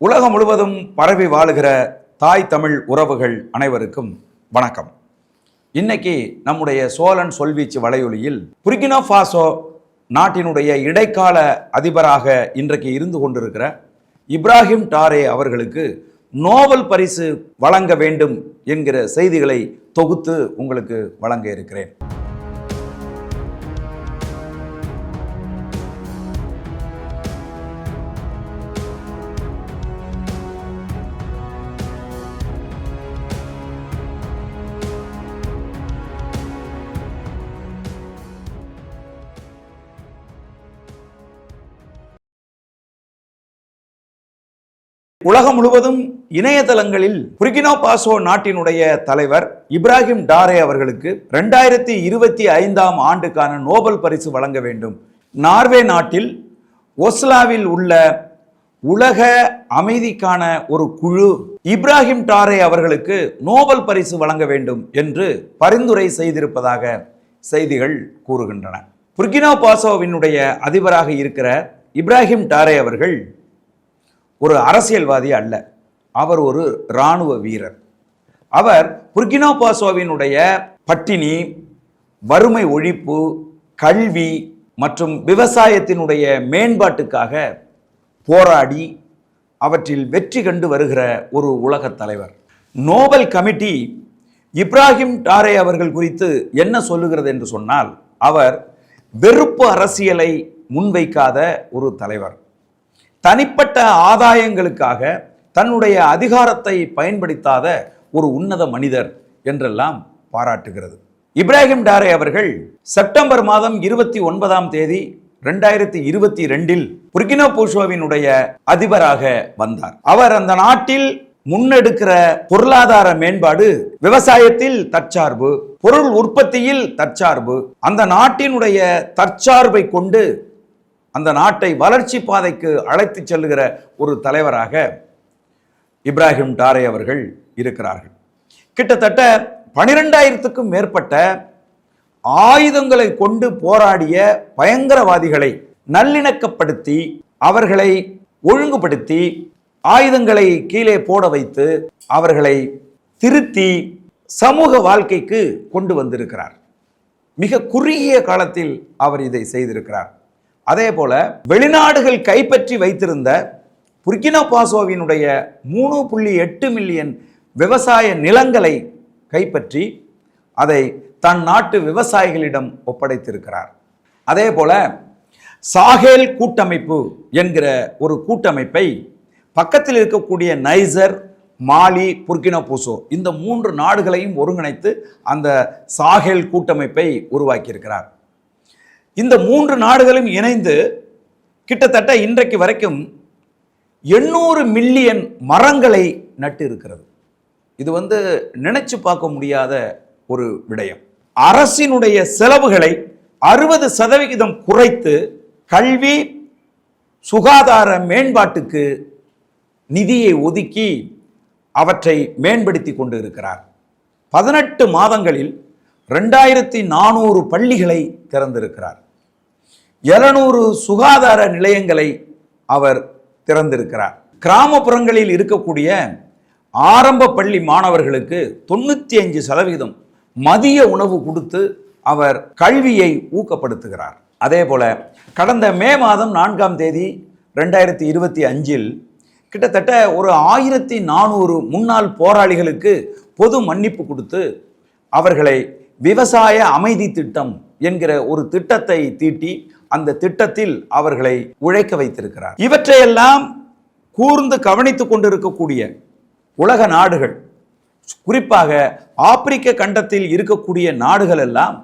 உலகம் முழுவதும் பரவி வாழுகிற தாய் தமிழ் உறவுகள் அனைவருக்கும் வணக்கம். இன்னைக்கு நம்முடைய சோழன் சொல்வீச்சு வலையொலியில் புரிகினோ ஃபாசோ நாட்டினுடைய இடைக்கால அதிபராக இன்றைக்கு இருந்து கொண்டிருக்கிற இப்ராஹிம் டாரே அவர்களுக்கு நோபல் பரிசு வழங்க வேண்டும் என்கிற செய்திகளை தொகுத்து உங்களுக்கு வழங்க இருக்கிறேன். உலகம் முழுவதும் இணையதளங்களில் புர்கினோ பாசோ நாட்டினுடைய தலைவர் இப்ராஹிம் டாரே அவர்களுக்கு ரெண்டாயிரத்தி இருபத்தி ஐந்தாம் ஆண்டுக்கான நோபல் பரிசு வழங்க வேண்டும். நார்வே நாட்டில் ஒஸ்லாவில் உள்ள உலக அமைதிக்கான ஒரு குழு இப்ராஹிம் டாரே அவர்களுக்கு நோபல் பரிசு வழங்க வேண்டும் என்று பரிந்துரை செய்திருப்பதாக செய்திகள் கூறுகின்றன. புர்கினோ பாசோவினுடைய அதிபராக இருக்கிற இப்ராஹிம் டாரே அவர்கள் ஒரு அரசியல்வாதி அல்ல. அவர் ஒரு இராணுவ வீரர். அவர் புர்கினா பாசோவினுடைய பட்டினி வறுமை ஒழிப்பு கல்வி மற்றும் விவசாயத்தினுடைய மேம்பாட்டுக்காக போராடி அவற்றில் வெற்றி கண்டு வருகிற ஒரு உலகத் தலைவர். நோபல் கமிட்டி இப்ராஹிம் டாரே அவர்கள் குறித்து என்ன சொல்லுகிறது என்று சொன்னால் அவர் வெறுப்பு அரசியலை முன்வைக்காத ஒரு தலைவர். தனிப்பட்ட ஆதாயங்களுக்காக தன்னுடைய அதிகாரத்தை பயன்படுத்தாத ஒரு உன்னத மனிதர் என்றெல்லாம் பாராட்டுகிறது. இப்ராஹிம் டாரே அவர்கள் செப்டம்பர் மாதம் இருபத்தி ஒன்பதாம் தேதி ரெண்டாயிரத்தி இருபத்தி ரெண்டில் புர்கினோ பூஷோவினுடைய அதிபராக வந்தார். அவர் அந்த நாட்டில் முன்னெடுக்கிற பொருளாதார மேம்பாடு விவசாயத்தில் தற்சார்பு பொருள் உற்பத்தியில் தற்சார்பு அந்த நாட்டினுடைய தற்சார்பை கொண்டு அந்த நாட்டை வளர்ச்சி பாதைக்கு அழைத்து செல்லுகிற ஒரு தலைவராக இப்ராஹிம் டாரே அவர்கள் இருக்கிறார்கள். கிட்டத்தட்ட பனிரெண்டாயிரத்துக்கும் மேற்பட்ட ஆயுதங்களை கொண்டு போராடிய பயங்கரவாதிகளை நல்லிணக்கப்படுத்தி அவர்களை ஒழுங்குபடுத்தி ஆயுதங்களை கீழே போட வைத்து அவர்களை திருத்தி சமூக வாழ்க்கைக்கு கொண்டு வந்திருக்கிறார். மிக குறுகிய காலத்தில் அவர் இதை செய்திருக்கிறார். அதே போல வெளிநாடுகள் கைப்பற்றி வைத்திருந்த புர்கினா பாசோவினுடைய மூணு புள்ளி எட்டு மில்லியன் விவசாய நிலங்களை கைப்பற்றி அதை தன் நாட்டு விவசாயிகளிடம் ஒப்படைத்திருக்கிறார். அதே போல சாஹேல் கூட்டமைப்பு என்கிற ஒரு கூட்டமைப்பை பக்கத்தில் இருக்கக்கூடிய நைசர் மாலி புர்கினோ பூசோ இந்த மூன்று நாடுகளையும் ஒருங்கிணைத்து அந்த சாஹேல் கூட்டமைப்பை உருவாக்கியிருக்கிறார். இந்த மூன்று நாடுகளும் இணைந்து கிட்டத்தட்ட இன்றைக்கு வரைக்கும் எண்ணூறு மில்லியன் மரங்களை நட்டு இருக்கிறது இது வந்து நினைச்சு பார்க்க முடியாத ஒரு விடயம். அரசினுடைய செலவுகளை அறுபது சதவிகிதம் குறைத்து கல்வி சுகாதார மேம்பாட்டுக்கு நிதியை ஒதுக்கி அவற்றை மேம்படுத்தி கொண்டு இருக்கிறார் பதினெட்டு மாதங்களில் ரெண்டாயிரத்தி நானூறு பள்ளிகளை திறந்திருக்கிறார். எழுநூறு சுகாதார நிலையங்களை அவர் திறந்திருக்கிறார். கிராமப்புறங்களில் இருக்கக்கூடிய ஆரம்ப பள்ளி மாணவர்களுக்கு தொண்ணூற்றி அஞ்சு சதவீதம் மதிய உணவு கொடுத்து அவர் கல்வியை ஊக்கப்படுத்துகிறார். அதே போல கடந்த மே மாதம் நான்காம் தேதி ரெண்டாயிரத்தி இருபத்தி அஞ்சில் கிட்டத்தட்ட ஒரு ஆயிரத்தி நானூறு முன்னாள் போராளிகளுக்கு பொது மன்னிப்பு கொடுத்து அவர்களை விவசாய அமைதி திட்டம் என்கிற ஒரு திட்டத்தை தீட்டி அந்த திட்டத்தில் அவர்களை உழைக்க வைத்திருக்கிறார். இவற்றையெல்லாம் கூர்ந்து கவனித்துக் கொண்டிருக்கக்கூடிய உலக நாடுகள் குறிப்பாக ஆப்பிரிக்க கண்டத்தில் இருக்கக்கூடிய நாடுகள் எல்லாம்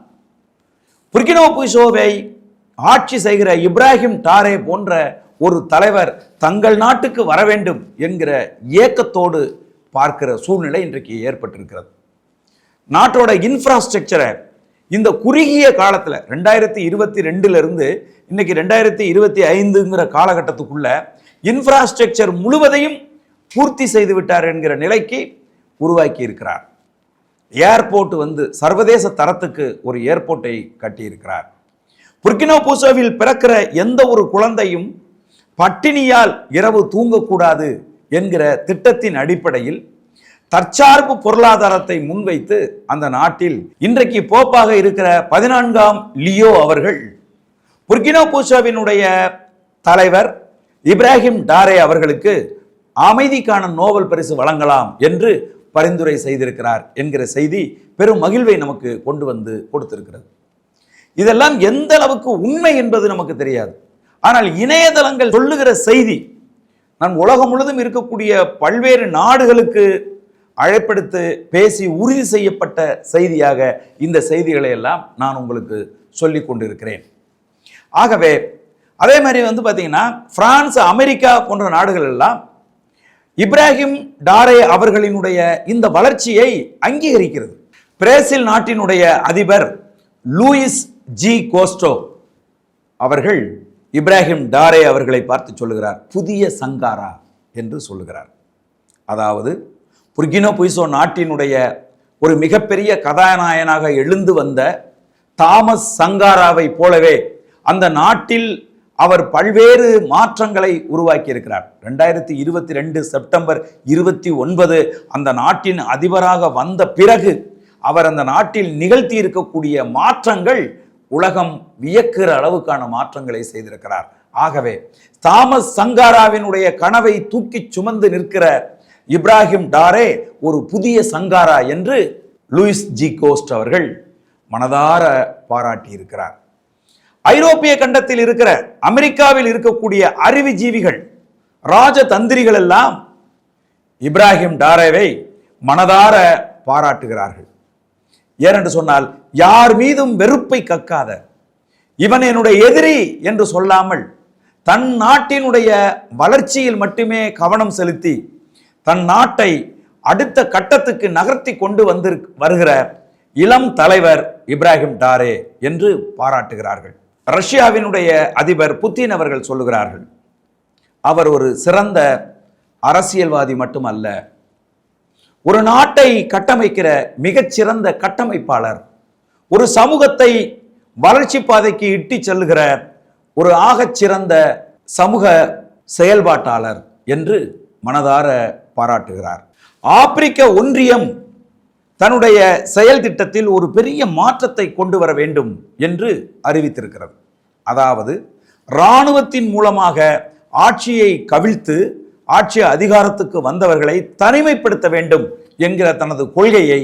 புர்கினோ ஆட்சி செய்கிற இப்ராஹிம் டாரே போன்ற ஒரு தலைவர் தங்கள் நாட்டுக்கு வர வேண்டும் என்கிற ஏக்கத்தோடு பார்க்கிற சூழ்நிலை இன்றைக்கு ஏற்பட்டிருக்கிறது. நாட்டோட இன்ஃப்ராஸ்ட்ரக்சரை இந்த குறுகிய காலத்தில் ரெண்டாயிரத்தி இருபத்தி ரெண்டுலேருந்து இன்னைக்கு ரெண்டாயிரத்தி இருபத்தி ஐந்துங்கிற காலகட்டத்துக்குள்ள இன்ஃப்ராஸ்ட்ரக்சர் முழுவதையும் பூர்த்தி செய்து விட்டார் என்கிற நிலைக்கு உருவாக்கி இருக்கிறார். ஏர்போர்ட் வந்து சர்வதேச தரத்துக்கு ஒரு ஏர்போர்ட்டை கட்டியிருக்கிறார். புர்கினோ பூசோவில் பிறக்கிற எந்த ஒரு குழந்தையும் பட்டினியால் இரவு தூங்கக்கூடாது என்கிற திட்டத்தின் அடிப்படையில் தற்சார்பு பொருளாதாரத்தை முன்வைத்து அந்த நாட்டில் இன்றைக்கு போப்பாக இருக்கிற பதினான்காம் லியோ அவர்கள் புர்கினோ பூசாவினுடைய தலைவர் இப்ராஹிம் டாரே அவர்களுக்கு அமைதிக்கான நோபல் பரிசு வழங்கலாம் என்று பரிந்துரை செய்திருக்கிறார் என்கிற செய்தி பெரும் மகிழ்வை நமக்கு கொண்டு வந்து கொடுத்திருக்கிறது. இதெல்லாம் எந்த அளவுக்கு உண்மை என்பது நமக்கு தெரியாது. ஆனால் இணையதளங்கள் சொல்லுகிற செய்தி நான் உலகம் முழுதும் இருக்கக்கூடிய பல்வேறு நாடுகளுக்கு அழைப்படுத்து பேசி உறுதி செய்யப்பட்ட செய்தியாக இந்த செய்திகளை எல்லாம் நான் உங்களுக்கு சொல்லி கொண்டிருக்கிறேன். ஆகவே அதே மாதிரி வந்து பார்த்தீங்கன்னா பிரான்ஸ் அமெரிக்கா போன்ற நாடுகள் எல்லாம் இப்ராஹிம் டாரே அவர்களினுடைய இந்த வளர்ச்சியை அங்கீகரிக்கிறது. பிரேசில் நாட்டினுடைய அதிபர் லூயிஸ் ஜி கோஸ்டோ அவர்கள் இப்ராஹிம் டாரே அவர்களை பார்த்து சொல்லுகிறார் புதிய சங்காரா? என்று சொல்லுகிறார். அதாவது புர்கினோ புய்சோ நாட்டினுடைய ஒரு மிகப்பெரிய கதாநாயகனாக எழுந்து வந்த தாமஸ் சங்காராவை போலவே அந்த நாட்டில் அவர் பல்வேறு மாற்றங்களை உருவாக்கி இருக்கிறார் ரெண்டாயிரத்தி இருபத்தி ரெண்டு செப்டம்பர் இருபத்தி ஒன்பது அந்த நாட்டின் அதிபராக வந்த பிறகு அவர் அந்த நாட்டில் நிகழ்த்தி இருக்கக்கூடிய மாற்றங்கள் உலகம் வியக்கிற அளவுக்கான மாற்றங்களை செய்திருக்கிறார். ஆகவே தாமஸ் சங்காராவினுடைய கனவை தூக்கி சுமந்து நிற்கிற இப்ராஹிம் டாரே ஒரு புதிய சங்காரா என்று லூயிஸ் ஜி கோஸ்ட் அவர்கள் மனதார பாராட்டி இருக்கிறார் ஐரோப்பிய கண்டத்தில் இருக்கிற அமெரிக்காவில் இருக்கக்கூடிய அறிவுஜீவிகள் ராஜதந்திரிகள் எல்லாம் இப்ராஹிம் டாரேவை மனதார பாராட்டுகிறார்கள். ஏனென்று சொன்னால் யார் மீதும் வெறுப்பை கக்காத இவன் என்னுடைய எதிரி என்று சொல்லாமல் தன் நாட்டினுடைய வளர்ச்சியில் மட்டுமே கவனம் செலுத்தி தன் நாட்டை அடுத்த கட்டத்துக்கு நகர்த்தி கொண்டு வந்து வருகிற இளம் தலைவர் இப்ராஹிம் டாரே என்று பாராட்டுகிறார்கள். ரஷ்யாவினுடைய அதிபர் புத்தின் அவர்கள் சொல்லுகிறார்கள் அவர் ஒரு சிறந்த அரசியல்வாதி மட்டுமல்ல ஒரு நாட்டை கட்டமைக்கிற மிகச்சிறந்த கட்டமைப்பாளர் ஒரு சமூகத்தை வளர்ச்சி பாதைக்கு இட்டு செல்லுகிற ஒரு ஆகச்சிறந்த சமூக செயல்பாட்டாளர் என்று மனதார பாராட்டுகிறார். ஆப்பிரிக்க ஒன்றியம் தன்னுடைய செயல் திட்டத்தில் ஒரு பெரிய மாற்றத்தை கொண்டு வர வேண்டும் என்று அறிவித்திருக்கிறது. அதாவது இராணுவத்தின் மூலமாக ஆட்சியை கவிழ்த்து ஆட்சி அதிகாரத்துக்கு வந்தவர்களை தனிமைப்படுத்த வேண்டும் என்கிற தனது கொள்கையை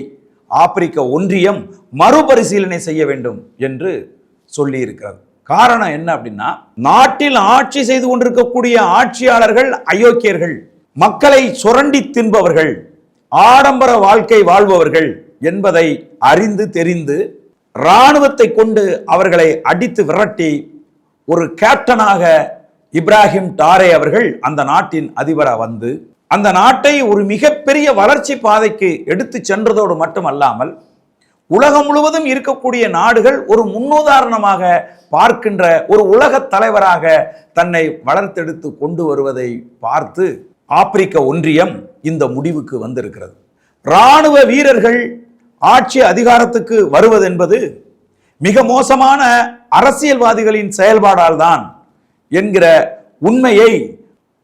ஆப்பிரிக்க ஒன்றியம் மறுபரிசீலனை செய்ய வேண்டும் என்று சொல்லியிருக்கிறது. காரணம் என்ன அப்படின்னா நாட்டில் ஆட்சி செய்து கொண்டிருக்கக்கூடிய ஆட்சியாளர்கள் அயோக்கியர்கள். மக்களை சுரண்டி தின்பவர்கள் ஆடம்பர வாழ்க்கை வாழ்பவர்கள் என்பதை அறிந்து தெரிந்து இராணுவத்தை கொண்டு அவர்களை அடித்து விரட்டி ஒரு கேப்டனாக இப்ராஹிம் டாரே அவர்கள் அந்த நாட்டின் அதிபராக வந்து அந்த நாட்டை ஒரு மிகப்பெரிய வளர்ச்சி பாதைக்கு எடுத்து சென்றதோடு மட்டுமல்லாமல் உலகம் முழுவதும் இருக்கக்கூடிய நாடுகள் ஒரு முன்னுதாரணமாக பார்க்கின்ற ஒரு உலக தலைவராக தன்னை வளர்த்தெடுத்து கொண்டு வருவதை பார்த்து ஆப்பிரிக்க ஒன்றியம் இந்த முடிவுக்கு வந்திருக்கிறது. இராணுவ வீரர்கள் ஆட்சி அதிகாரத்துக்கு வருவதென்பது மிக மோசமான அரசியல்வாதிகளின் செயல்பாடால் தான் என்கிற உண்மையை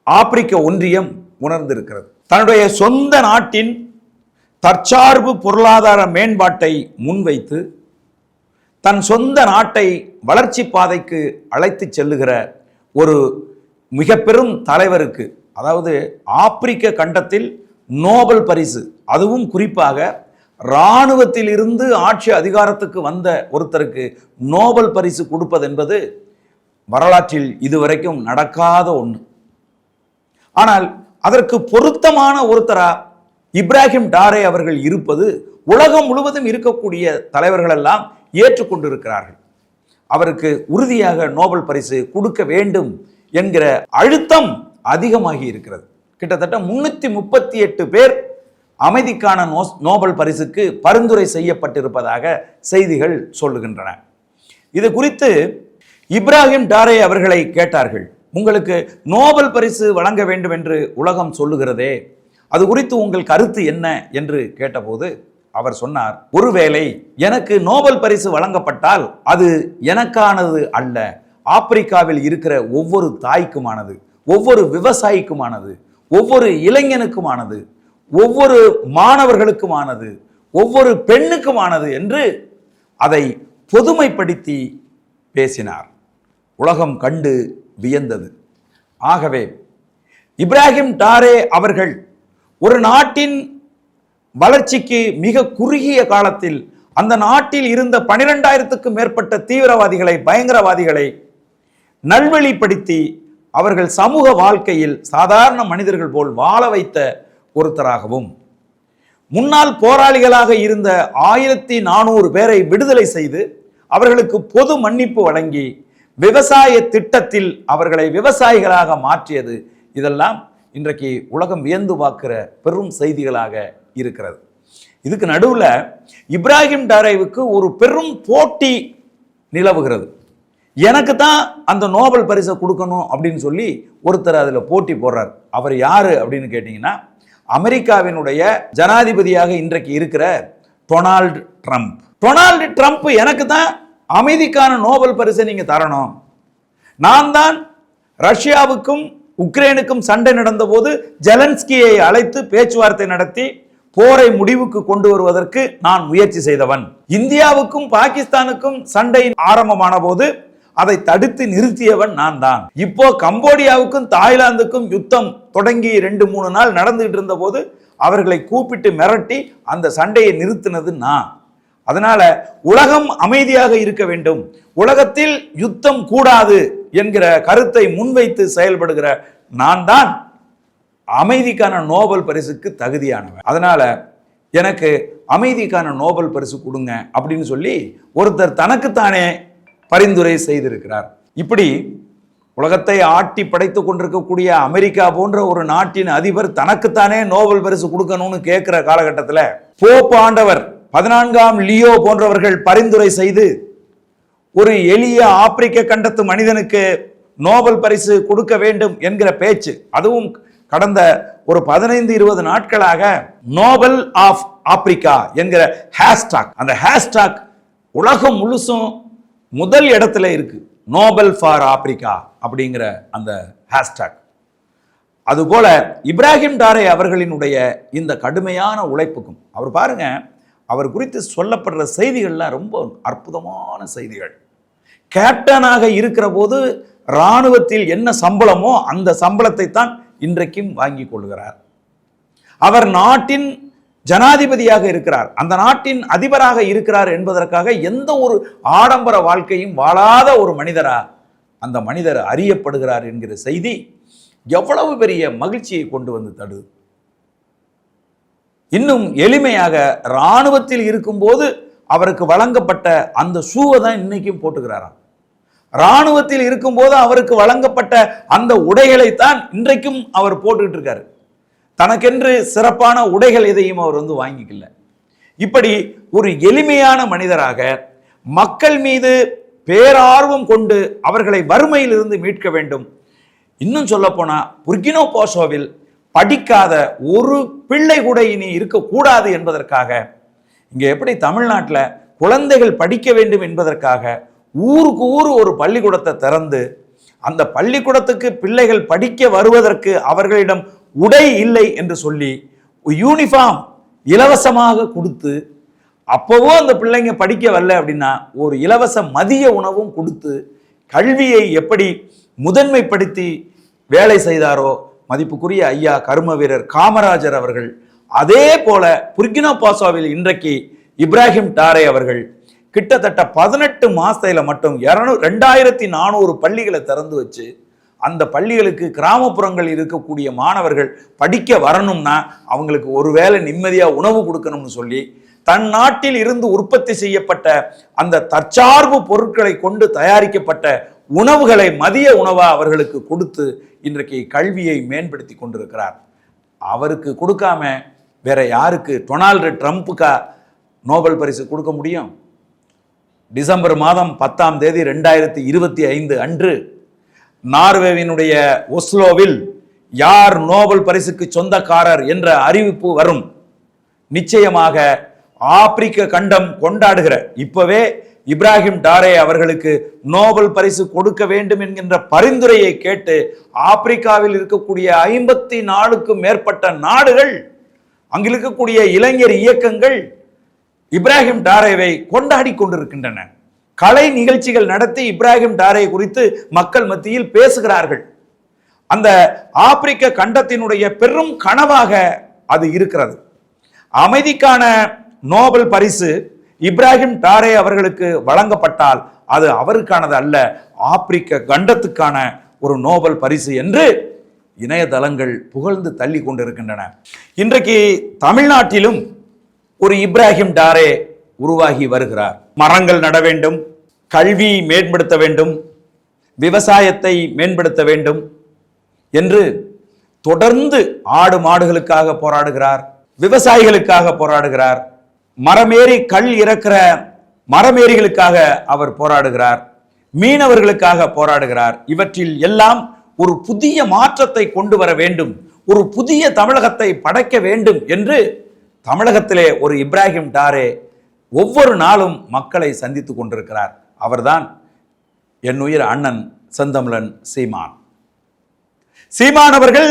ஆப்பிரிக்க ஒன்றியம் உணர்ந்திருக்கிறது. தன்னுடைய சொந்த நாட்டின் தற்சார்பு பொருளாதார மேம்பாட்டை முன்வைத்து தன் சொந்த நாட்டை வளர்ச்சி பாதைக்கு அழைத்து செல்லுகிற ஒரு மிக பெரும் தலைவருக்கு அதாவது ஆப்பிரிக்க கண்டத்தில் நோபல் பரிசு. அதுவும் குறிப்பாக இராணுவத்தில் இருந்து ஆட்சி அதிகாரத்துக்கு வந்த ஒருத்தருக்கு நோபல் பரிசு கொடுப்பது என்பது வரலாற்றில் இதுவரைக்கும் நடக்காத ஒன்று ஆனால் அதற்கு பொருத்தமான ஒருத்தரா இப்ராஹிம் டாரே அவர்கள் இருப்பது உலகம் முழுவதும் இருக்கக்கூடிய தலைவர்களெல்லாம் ஏற்றுக்கொண்டிருக்கிறார்கள். அவருக்கு உறுதியாக நோபல் பரிசு கொடுக்க வேண்டும் என்கிற அழுத்தம் அதிகமாகி இருக்கிறது. கிட்டத்தட்ட முன்னூத்தி முப்பத்தி எட்டு பேர் அமைதிக்கான நோ நோபல் பரிசுக்கு பரிந்துரை செய்யப்பட்டிருப்பதாக செய்திகள் சொல்லுகின்றன. இது குறித்து இப்ராஹிம் டாரே அவர்களை கேட்டார்கள். உங்களுக்கு நோபல் பரிசு வழங்க வேண்டும் என்று உலகம் சொல்லுகிறதே அது குறித்து உங்கள் கருத்து என்ன? என்று கேட்டபோது அவர் சொன்னார் ஒருவேளை எனக்கு நோபல் பரிசு வழங்கப்பட்டால் அது எனக்கானது அல்ல ஆப்பிரிக்காவில் இருக்கிற ஒவ்வொரு தாய்க்குமானது. ஒவ்வொரு விவசாயிக்குமானது ஒவ்வொரு இளைஞனுக்குமானது ஒவ்வொரு மாணவர்களுக்குமானது ஒவ்வொரு பெண்ணுக்குமானது என்று அதை பொதுமைப்படுத்தி பேசினார். உலகம் கண்டு வியந்தது. ஆகவே இப்ராஹிம் டாரே அவர்கள் ஒரு நாட்டின் வளர்ச்சிக்கு மிக குறுகிய காலத்தில் அந்த நாட்டில் இருந்த பனிரெண்டாயிரத்துக்கும் மேற்பட்ட தீவிரவாதிகளை பயங்கரவாதிகளை நல்வழிப்படுத்தி அவர்கள் சமூக வாழ்க்கையில் சாதாரண மனிதர்கள் போல் வாழ வைத்த ஒருத்தராகவும் முன்னாள் போராளிகளாக இருந்த ஆயிரத்தி நானூறு பேரை விடுதலை செய்து அவர்களுக்கு பொது மன்னிப்பு வழங்கி விவசாய திட்டத்தில் அவர்களை விவசாயிகளாக மாற்றியது. இதெல்லாம் இன்றைக்கு உலகம் வியந்து பார்க்கிற பெரும் செய்திகளாக இருக்கிறது. இதுக்கு நடுவில் இப்ராஹிம் டாரேவுக்கு ஒரு பெரும் போட்டி நிலவுகிறது. எனக்கு தான் அந்த நோபல் பரிசை கொடுக்கணும் அப்படின்னு சொல்லி ஒருத்தர் அதில் போட்டி போடுறார். அவர் யார் அப்படின்னு கேட்டிங்கன்னா அமெரிக்காவினுடைய ஜனாதிபதியாக இன்றைக்கு இருக்கிற டொனால்டு ட்ரம்ப். டொனால்டு ட்ரம்ப் எனக்கு தான் அமைதிக்கான நோபல் பரிசை நீங்கள் தரணும். நான் தான் ரஷ்யாவுக்கும் உக்ரைனுக்கும் சண்டை நடந்தபோது ஜெலன்ஸ்கியை அழைத்து பேச்சுவார்த்தை நடத்தி போரை முடிவுக்கு கொண்டு வருவதற்கு நான் முயற்சி செய்தவன். இந்தியாவுக்கும் பாகிஸ்தானுக்கும் சண்டை ஆரம்பமான போது அதை தடுத்து நிறுத்தியவன் நான் தான் இப்போ கம்போடியாவுக்கும் தாய்லாந்துக்கும் யுத்தம் தொடங்கி ரெண்டு மூணு நாள் நடந்துகிட்டு இருந்த போது அவர்களை கூப்பிட்டு மிரட்டி அந்த சண்டையை நிறுத்தினது நான். அதனால உலகம் அமைதியாக இருக்க வேண்டும். உலகத்தில் யுத்தம் கூடாது என்கிற கருத்தை முன்வைத்து செயல்படுகிற நான் தான் அமைதிக்கான நோபல் பரிசுக்கு தகுதியானவன். அதனால எனக்கு அமைதிக்கான நோபல் பரிசு கொடுங்க அப்படின்னு சொல்லி ஒருத்தர் தனக்குத்தானே பரிந்துரை செய்திருக்கிறார். இப்படி உலகத்தை ஆட்டி படைத்துக் கொண்டிருக்கக்கூடிய அமெரிக்கா போன்ற ஒரு நாட்டின் அதிபர் தனக்குத்தானே நோபல் பரிசு கொடுக்கணும்னு கேட்கிற காலகட்டத்தில் போப் ஆண்டவர் பதினான்காம் லியோ போன்றவர்கள் பரிந்துரை செய்து ஒரு எளிய ஆப்பிரிக்க கண்டத்து மனிதனுக்கு நோபல் பரிசு கொடுக்க வேண்டும் என்கிற பேச்சு அதுவும் கடந்த ஒரு பதினைந்து இருபது நாட்களாக நோபல் ஆஃப் ஆப்பிரிக்கா என்கிற ஹேஷ்டாக் அந்த ஹேஷ்டாக் உலகம் முழுசும் முதல் இடத்துல இருக்குது நோபல் ஃபார் ஆப்பிரிக்கா அப்படிங்கிற அந்த ஹேஷ்டாக் அதுபோல இப்ராஹிம் டாரே அவர்களினுடைய இந்த கடுமையான உழைப்புக்கும் அவர் பாருங்க அவர் குறித்து சொல்லப்படுற செய்திகள்லாம் ரொம்ப அற்புதமான செய்திகள். கேப்டனாக இருக்கிற போது இராணுவத்தில் என்ன சம்பளமோ அந்த சம்பளத்தை தான் இன்றைக்கும் வாங்கி கொள்கிறார். அவர் நாட்டின் ஜனாதிபதியாக இருக்கிறார். அந்த நாட்டின் அதிபராக இருக்கிறார் என்பதற்காக எந்த ஒரு ஆடம்பர வாழ்க்கையும் வாழாத ஒரு மனிதரா அந்த மனிதர் அறியப்படுகிறார் என்கிற செய்தி எவ்வளவு பெரிய மகிழ்ச்சியை கொண்டு வந்து தடு. இன்னும் எளிமையாக இராணுவத்தில் இருக்கும்போது அவருக்கு வழங்கப்பட்ட அந்த ஷூவை தான் இன்னைக்கும் போட்டுக்கிறாராம். இராணுவத்தில் இருக்கும்போது அவருக்கு வழங்கப்பட்ட அந்த உடைகளைத்தான் இன்றைக்கும் அவர் போட்டுக்கிட்டு இருக்காரு. தனக்கென்று சிறப்பான உடைகள் எதையும் அவர் வந்து வாங்கிக்கல. இப்படி ஒரு எளிமையான மனிதராக மக்கள் மீது பேரார்வம் கொண்டு அவர்களை வறுமையிலிருந்து மீட்க வேண்டும். இன்னும் சொல்லப்போனால் புர்கினோ போசோவில் படிக்காத ஒரு பிள்ளை கூட இனி இருக்கக்கூடாது என்பதற்காக இங்கே எப்படி தமிழ்நாட்டில் குழந்தைகள் படிக்க வேண்டும் என்பதற்காக ஊருக்கு ஊர் ஒரு பள்ளிக்கூடத்தை திறந்து அந்த பள்ளிக்கூடத்துக்கு பிள்ளைகள் படிக்க வருவதற்கு அவர்களிடம் உடை இல்லை என்று சொல்லி யூனிஃபார்ம் இலவசமாக கொடுத்து அப்போவோ அந்த பிள்ளைங்க படிக்க வரல அப்படின்னா ஒரு இலவச மதிய உணவும் கொடுத்து கல்வியை எப்படி முதன்மைப்படுத்தி வேலை செய்தாரோ மதிப்புக்குரிய ஐயா கரும வீரர் காமராஜர் அவர்கள் அதே போல புர்கினோ பாசோவில் இன்றைக்கு இப்ராஹிம் டாரே அவர்கள் கிட்டத்தட்ட பதினெட்டு மாசத்துல மட்டும் இரநூ ரெண்டாயிரத்தி நானூறு பள்ளிகளை திறந்து வச்சு அந்த பள்ளிகளுக்கு கிராமப்புறங்கள் இருக்கக்கூடிய மாணவர்கள் படிக்க வரணும்னா அவங்களுக்கு ஒருவேளை நிம்மதியாக உணவு கொடுக்கணும்னு சொல்லி தன் நாட்டில் இருந்து உற்பத்தி செய்யப்பட்ட அந்த தற்சார்பு பொருட்களை கொண்டு தயாரிக்கப்பட்ட உணவுகளை மதிய உணவாக அவர்களுக்கு கொடுத்து இன்றைக்கு கல்வியை மேம்படுத்தி கொண்டிருக்கிறார். அவருக்கு கொடுக்காம வேற யாருக்கு? டொனால்டு ட்ரம்ப்புக்கா நோபல் பரிசு கொடுக்க முடியும்? டிசம்பர் மாதம் பத்தாம் தேதி ரெண்டாயிரத்தி இருபத்தி ஐந்து அன்று நார்வேவினுடைய ஒஸ்லோவில் யார் நோபல் பரிசுக்கு சொந்தக்காரர் என்ற அறிவிப்பு வரும். நிச்சயமாக ஆப்பிரிக்க கண்டம் கொண்டாடுகிற இப்பவே இப்ராஹிம் டாரே அவர்களுக்கு நோபல் பரிசு கொடுக்க வேண்டும் என்கின்ற பரிந்துரையை கேட்டு ஆப்பிரிக்காவில் இருக்கக்கூடிய ஐம்பத்தி நாலுக்கும் மேற்பட்ட நாடுகள் அங்கிருக்கக்கூடிய இளைஞர் இயக்கங்கள் இப்ராஹிம் டாரேவை கொண்டாடி கொண்டிருக்கின்றன. கலை நிகழ்ச்சிகள் நடத்தி இப்ராஹிம் டாரே குறித்து மக்கள் மத்தியில் பேசுகிறார்கள். அந்த ஆப்பிரிக்க கண்டத்தினுடைய பெரும் கனவாக அது இருக்கிறது. அமைதிக்கான நோபல் பரிசு இப்ராஹிம் டாரே அவர்களுக்கு வழங்கப்பட்டால் அது அவருக்கானது அல்ல ஆப்பிரிக்க கண்டத்துக்கான ஒரு நோபல் பரிசு என்று இணையதளங்கள் புகழ்ந்து தள்ளி கொண்டிருக்கின்றன. இன்றைக்கு தமிழ்நாட்டிலும் ஒரு இப்ராஹிம் டாரே உருவாகி வருகிறார். மரங்கள் நட வேண்டும் கல்வி மேம்படுத்த வேண்டும் விவசாயத்தை மேம்படுத்த வேண்டும் என்று தொடர்ந்து ஆடு மாடுகளுக்காக போராடுகிறார் விவசாயிகளுக்காக போராடுகிறார் மரமேறி கல் இறக்கிற மரமேறிகளுக்காக அவர் போராடுகிறார் மீனவர்களுக்காக போராடுகிறார். இவற்றில் எல்லாம் ஒரு புதிய மாற்றத்தை கொண்டு வர வேண்டும் ஒரு புதிய தமிழகத்தை படைக்க வேண்டும் என்று தமிழகத்திலே ஒரு இப்ராஹிம் டாரே ஒவ்வொரு நாளும் மக்களை சந்தித்துக் கொண்டிருக்கிறார். அவர்தான் என் உயிர் அண்ணன் செந்தமிழன் சீமான். சீமான் அவர்கள்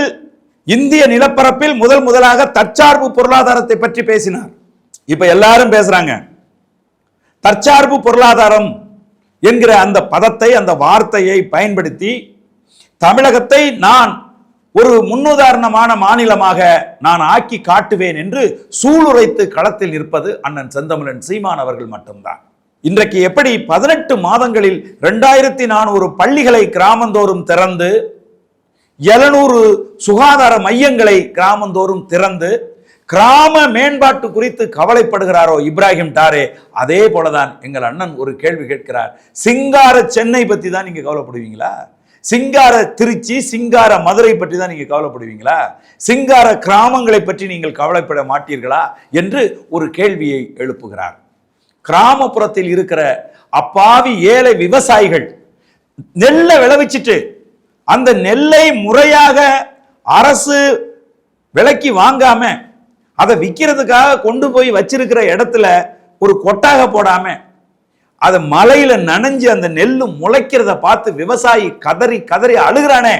இந்திய நிலப்பரப்பில் முதல் முதலாக தற்சார்பு பொருளாதாரத்தை பற்றி பேசினார். இப்ப எல்லாரும் பேசுறாங்க. தற்சார்பு பொருளாதாரம் என்கிற அந்த பதத்தை அந்த வார்த்தையை பயன்படுத்தி தமிழகத்தை நான் ஒரு முன்னுதாரணமான மாநிலமாக நான் ஆக்கி காட்டுவேன் என்று சூளுரைத்து களத்தில் நிற்பது அண்ணன் செந்தமிழன் சீமான் அவர்கள் மட்டும்தான். இன்றைக்கு எப்படி பதினெட்டு மாதங்களில் ரெண்டாயிரத்தி நானூறு பள்ளிகளை கிராமந்தோறும் திறந்து எழுநூறு சுகாதார மையங்களை கிராமந்தோறும் திறந்து கிராம மேம்பாட்டு குறித்து கவலைப்படுகிறாரோ இப்ராஹிம் டாரே அதே போலதான் எங்கள் அண்ணன் ஒரு கேள்வி கேட்கிறார். சிங்கார சென்னை பத்தி தான் நீங்க கவலைப்படுவீங்களா? சிங்கார திருச்சி சிங்கார மதுரை பற்றி தான் நீங்கள் கவலைப்படுவீங்களா? சிங்கார கிராமங்களை பற்றி நீங்கள் கவலைப்பட மாட்டீர்களா? என்று ஒரு கேள்வியை எழுப்புகிறார். கிராமப்புறத்தில் இருக்கிற அப்பாவி ஏழை விவசாயிகள் நெல்லை விளைவிச்சிட்டு அந்த நெல்லை முறையாக அரசு விலைக்கு வாங்காம அதை விற்கிறதுக்காக கொண்டு போய் வச்சிருக்கிற இடத்துல ஒரு கொட்டாக போடாமல் அதை மலையில நனைஞ்சு அந்த நெல்லு முளைக்கிறத பார்த்து விவசாயி கதறி கதறி அழுகிறானே.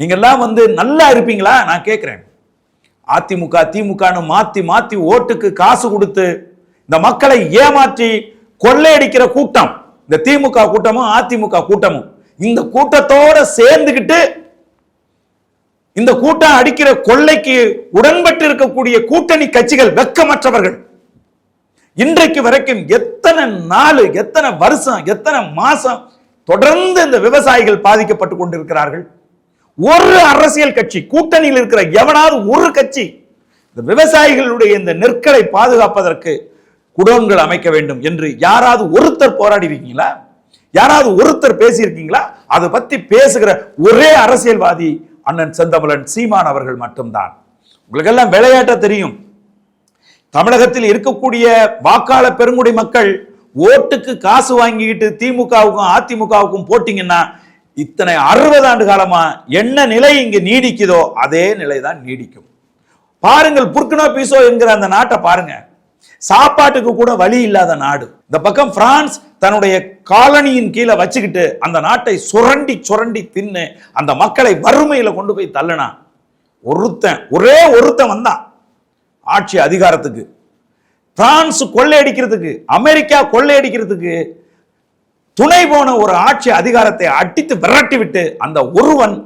நீங்கெல்லாம் வந்து நல்லா இருப்பீங்களா? நான் கேட்கிறேன் அதிமுக திமுகன்னு மாத்தி மாத்தி ஓட்டுக்கு காசு கொடுத்து இந்த மக்களை ஏமாற்றி கொள்ளையடிக்கிற கூட்டம் இந்த திமுக கூட்டமும் அதிமுக கூட்டமும் இந்த கூட்டத்தோட சேர்ந்துக்கிட்டு இந்த கூட்டம் அடிக்கிற கொள்ளைக்கு உடன்பட்டு இருக்கக்கூடிய கூட்டணி கட்சிகள் வெக்கமற்றவர்கள். இன்றைக்கு வரைக்கும் எத்தனை நாள் எத்தனை வருஷம் எத்தனை மாசம் தொடர்ந்து இந்த விவசாயிகள் பாதிக்கப்பட்டு கொண்டிருக்கிறார்கள்? ஒரு அரசியல் கட்சி கூட்டணியில் இருக்கிற எவனாவது ஒரு கட்சி இந்த விவசாயிகளுடைய இந்த நெற்களை பாதுகாப்பதற்கு குடோன்கள் அமைக்க வேண்டும் என்று யாராவது ஒருத்தர் போராடிருக்கீங்களா யாராவது ஒருத்தர் பேசியிருக்கீங்களா? அதை பத்தி பேசுகிற ஒரே அரசியல்வாதி அண்ணன் செந்தமலன் சீமான் அவர்கள் மட்டும்தான். உங்களுக்கெல்லாம் விளையாட்ட தெரியும். தமிழகத்தில் இருக்கக்கூடிய வாக்காளர் பெருங்குடி மக்கள் ஓட்டுக்கு காசு வாங்கிக்கிட்டு திமுகவுக்கும் அதிமுகவுக்கும் போட்டிங்கன்னா இத்தனை அறுபது ஆண்டு காலமா என்ன நிலை இங்கு நீடிக்குதோ அதே நிலை தான் நீடிக்கும். பாருங்கள் புர்கினோ பீசோ என்கிற அந்த நாட்டை பாருங்க. சாப்பாட்டுக்கு கூட வழி இல்லாத நாடு. இந்த பக்கம் பிரான்ஸ் தன்னுடைய காலனியின் கீழே வச்சுக்கிட்டு அந்த நாட்டை சுரண்டி சுரண்டி தின்னு அந்த மக்களை வறுமையில கொண்டு போய் தள்ளினான் ஒருத்தன் ஒரே ஒருத்தன் வந்தான். ஆட்சி அதிகாரத்துக்கு பிரான்ஸ் கொள்ளையடிக்கிறதுக்கு அமெரிக்கா கொள்ளையடிக்கிறதுக்கு துணை போன ஒரு ஆட்சி அதிகாரத்தை அடித்து விரட்டி விட்டு அந்த ஒருவன்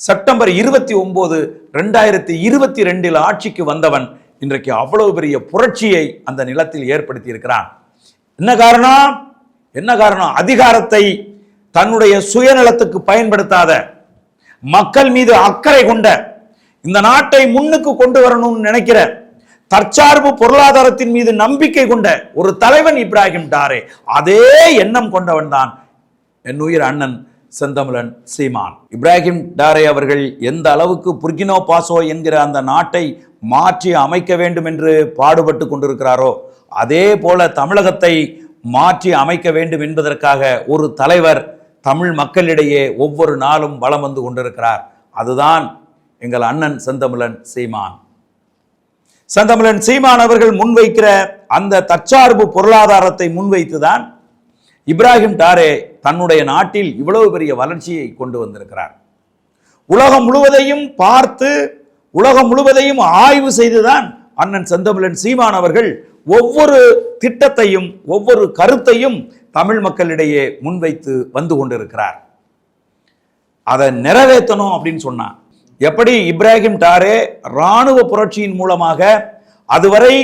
செப்டம்பர் இருபத்தி ஒன்பது ரெண்டாயிரத்தி இருபத்தி ரெண்டில் ஆட்சிக்கு வந்தவன் இன்றைக்கு அவ்வளவு பெரிய புரட்சியை அந்த நிலத்தில் ஏற்படுத்தி இருக்கிறான் என்ன காரணம்? என்ன காரணம்? அதிகாரத்தை தன்னுடைய சுயநலத்துக்கு பயன்படுத்தாத மக்கள் மீது அக்கறை கொண்ட இந்த நாட்டை முன்னுக்கு கொண்டு வரணும்னு நினைக்கிற தற்சார்பு பொருளாதாரத்தின் மீது நம்பிக்கை கொண்ட ஒரு தலைவன் இப்ராஹிம் டாரே. அதே எண்ணம் கொண்டவன் தான் என் உயிர் அண்ணன் செந்தமிழன் சீமான். இப்ராஹிம் டாரே அவர்கள் எந்த அளவுக்கு புர்கினோ பாசோ என்கிற அந்த நாட்டை மாற்றி அமைக்க வேண்டும் என்று பாடுபட்டு கொண்டிருக்கிறாரோ அதே போல தமிழகத்தை மாற்றி அமைக்க வேண்டும் என்பதற்காக ஒரு தலைவர் தமிழ் மக்களிடையே ஒவ்வொரு நாளும் வலம் வந்து கொண்டிருக்கிறார். அதுதான் எங்கள் அண்ணன் செந்தமிழன் சீமான். செந்தமிழன் சீமான் அவர்கள் முன்வைக்கிற அந்த தற்சார்பு பொருளாதாரத்தை முன்வைத்துதான் இப்ராஹிம் டாரே தன்னுடைய நாட்டில் இவ்வளவு பெரிய வளர்ச்சியை கொண்டு வந்திருக்கிறார். உலகம் முழுவதையும் பார்த்து உலகம் முழுவதையும் ஆய்வு செய்துதான் அண்ணன் செந்தமிழன் சீமான் அவர்கள் ஒவ்வொரு திட்டத்தையும் ஒவ்வொரு கருத்தையும் தமிழ் மக்களிடையே முன்வைத்து வந்து கொண்டிருக்கிறார். அதை நிறைவேற்றணும் அப்படின்னு சொன்னான். எப்படி இப்ராஹிம் டாரே ராணுவ புரட்சியின் மூலமாக அதுவரை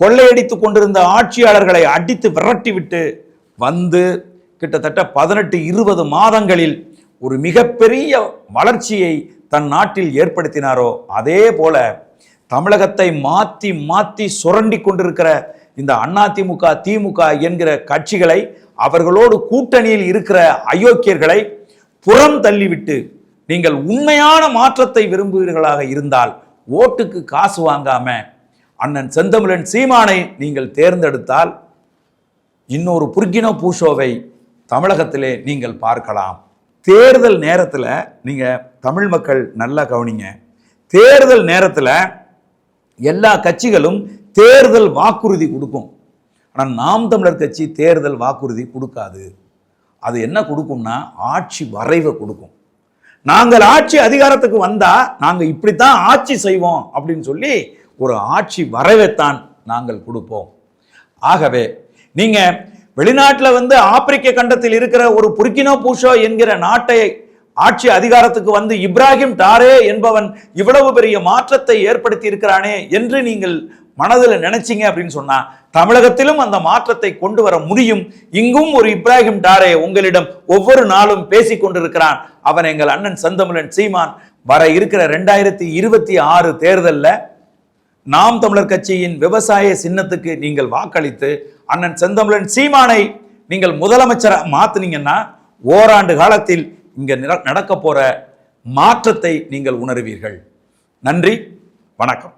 கொள்ளையடித்துக் கொண்டிருந்த ஆட்சியாளர்களை அடித்து விரட்டிவிட்டு வந்து கிட்டத்தட்ட பதினெட்டு இருபது மாதங்களில் ஒரு மிகப்பெரிய வளர்ச்சியை தன் நாட்டில் ஏற்படுத்தினாரோ அதே போல தமிழகத்தை மாற்றி மாற்றி சுரண்டி கொண்டிருக்கிற இந்த அதிமுக திமுக என்கிற கட்சிகளை அவர்களோடு கூட்டணியில் இருக்கிற அயோக்கியர்களை புறம் தள்ளிவிட்டு நீங்கள் உண்மையான மாற்றத்தை விரும்புவீர்களாக இருந்தால் ஓட்டுக்கு காசு வாங்காம அண்ணன் செந்தமிழன் சீமானை நீங்கள் தேர்ந்தெடுத்தால் இன்னொரு புர்கினோ பூஷோவை தமிழகத்திலே நீங்கள் பார்க்கலாம். தேர்தல் நேரத்தில் நீங்கள் தமிழ் மக்கள் நல்லா கவனிங்க. தேர்தல் நேரத்தில் எல்லா கட்சிகளும் தேர்தல் வாக்குறுதி கொடுக்கும். ஆனால் நாம் தமிழர் கட்சி தேர்தல் வாக்குறுதி கொடுக்காது. அது என்ன கொடுக்கும்னா ஆட்சி வரைவை கொடுக்கும். நாங்கள் ஆட்சி அதிகாரத்துக்கு வந்தா நாங்கள் இப்படித்தான் ஆட்சி செய்வோம் அப்படின்னு சொல்லி ஒரு ஆட்சி வரவேத்தான் நாங்கள் கொடுப்போம். ஆகவே நீங்க வெளிநாட்டில் வந்து ஆப்பிரிக்க கண்டத்தில் இருக்கிற ஒரு புர்கினோ பூஷோ என்கிற நாட்டை ஆட்சி அதிகாரத்துக்கு வந்து இப்ராஹிம் டாரே என்பவன் இவ்வளவு பெரிய மாற்றத்தை ஏற்படுத்தி இருக்கிறானே என்று நீங்கள் மனதில் நினைச்சிங்க அப்படின்னு சொன்னா தமிழகத்திலும் அந்த மாற்றத்தை கொண்டு வர முடியும். இங்கும் ஒரு இப்ராஹிம் டாரே உங்களிடம் ஒவ்வொரு நாளும் பேசிக் கொண்டிருக்கிறான். அவன் எங்கள் அண்ணன் செந்தமிழன் சீமான். வர இருக்கிற ரெண்டாயிரத்தி இருபத்தி ஆறு தேர்தலில் நாம் தமிழர் கட்சியின் விவசாய சின்னத்துக்கு நீங்கள் வாக்களித்து அண்ணன் செந்தமிழன் சீமானை நீங்கள் முதலமைச்சரை மாத்தினீங்கன்னா ஓராண்டு காலத்தில் இங்கே நடக்க போகிற மாற்றத்தை நீங்கள் உணர்வீர்கள். நன்றி வணக்கம்.